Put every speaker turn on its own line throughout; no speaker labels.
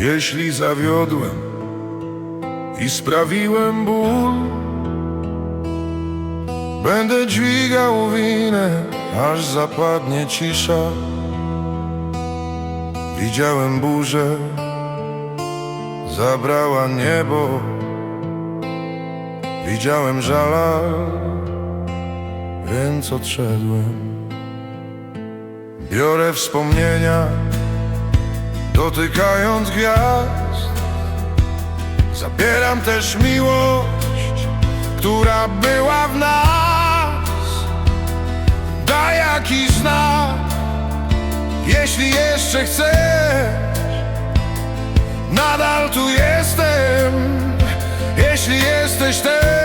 Jeśli zawiodłem i sprawiłem ból, będę dźwigał winę, aż zapadnie cisza. Widziałem burzę, zabrała niebo. Widziałem żala, więc odszedłem. Biorę wspomnienia, dotykając gwiazd. Zabieram też miłość, która była w nas. Daj jakiś znak, jeśli jeszcze chcesz. Nadal tu jestem, jeśli jesteś też.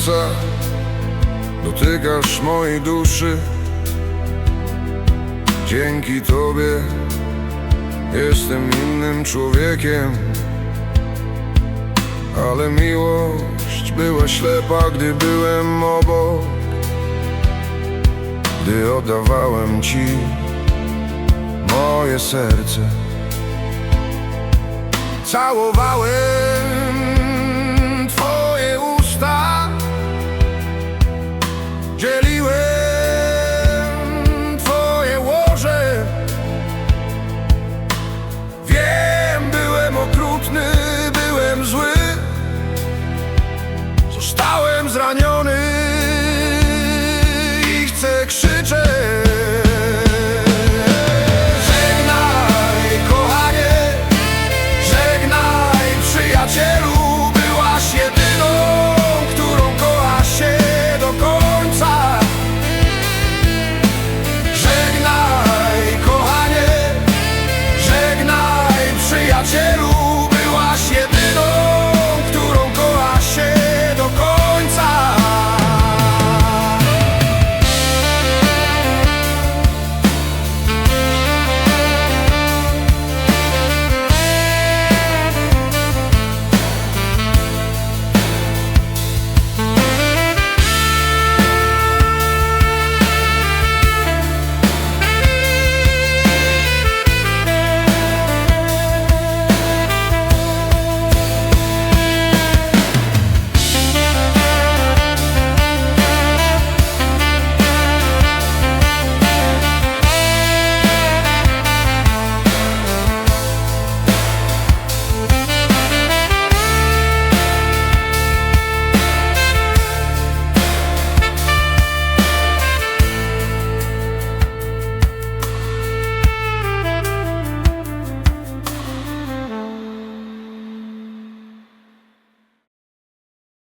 Serca, dotykasz mojej duszy. Dzięki Tobie jestem innym człowiekiem. Ale miłość była ślepa, gdy byłem obok. Gdy oddawałem Ci moje serce. Całowałem Zostałem zraniony